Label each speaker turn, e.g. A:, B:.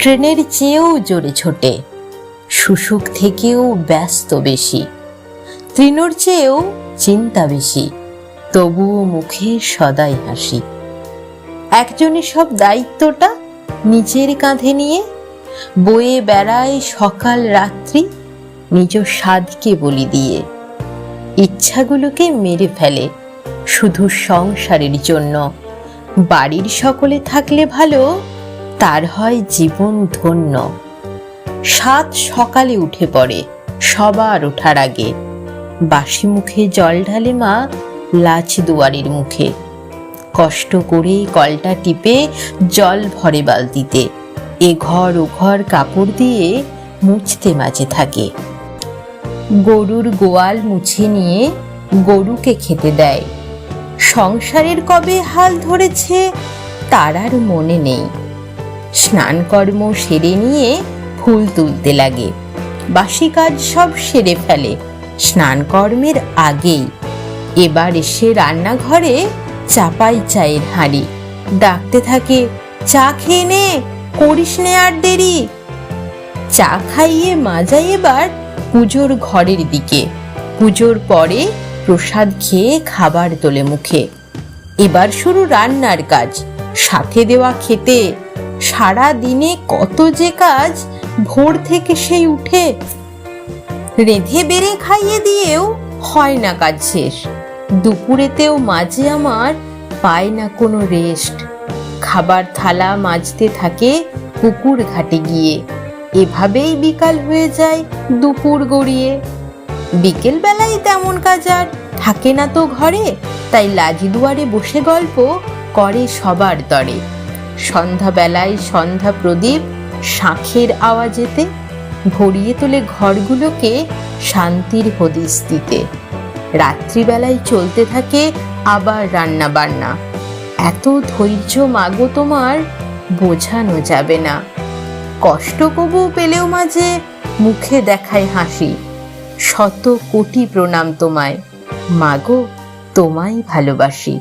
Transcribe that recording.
A: ট্রেনের চেয়েও জোরে ছোটে। শুশুক থেকেও ব্যস্ত বেশি। তৃণর চেয়েও চিন্তা বেশি। তবুও মুখে সদাই হাসি। একজনের সব দায়িত্বটা নিজের কাঁধে নিয়ে বয়ে বেড়ায় সকাল রাত্রি নিজ স্বাদকে বলি দিয়ে। ইচ্ছাগুলোকে মেরে ফেলে শুধু সংসারের জন্য। বাড়ির সকলে থাকলে ভালো। তার হয় জীবন ধন্য। সাত সকালে উঠে পড়ে, সবার ওঠার আগে। বাসি মুখে জল ঢালে মা লাচ দুয়ারের মুখে। কষ্ট করে কলটা টিপে, জল ভরে বালতিতে। এ ঘর ও ঘর কাপড় দিয়ে মুছতে মাঝে থাকে। গরুর গোয়াল মুছে নিয়ে গরুকে খেতে দেয়। সংসারের কবে হাল ধরেছে, তার আর মনে নেই। স্নান কর্ম সেরে নিয়ে ফুল তুলতে লাগে। বাসি কাজ সব সেরে ফেলে, স্নান কর্মের আগেই। এবার এসে রান্নাঘরে চাপাই চায়ের হাঁড়ি। ডাকতে থাকে, চা খেয়ে নে, করিস নে আর দেরি। চা খাইয়ে মাজাই এবার পুজোর ঘরের দিকে। পুজোর পরে প্রসাদ খেয়ে খাবার তোলে মুখে। এবার শুরু রান্নার কাজ, সাথে দেওয়া খেতে। সারা দিনে কত যে কাজ ভোর থেকে সেই উঠে রেঁধে বেড়ে খাইয়ে দিয়েও হয় না কাজ শেষ। দুপুরেতেও মাঝে আমার পায় না কোনো রেস্ট। খাবার থালা মাজতে থাকে পুকুর ঘাটে গিয়ে। এভাবেই বিকাল হয়ে যায় দুপুর গড়িয়ে। বিকেল বেলায় তেমন কাজ আর থাকে না তো ঘরে, তাই লাজি দুয়ারে বসে গল্প করে সবার তরে। সন্ধ্যাবেলায় সন্ধ্যা প্রদীপ শাঁখের আওয়াজেতে ভরিয়ে তোলে ঘরগুলোকে শান্তির হদিস দিতে। রাত্রিবেলায় চলতে থাকে আবার রান্না বান্না এত ধৈর্য মাগো তোমার, বোঝানো যাবে না। কষ্ট কবু পেলেও মাঝে মুখে দেখায় হাসি। শত কোটি প্রণাম তোমায়। মাগো, তোমায় ভালোবাসি।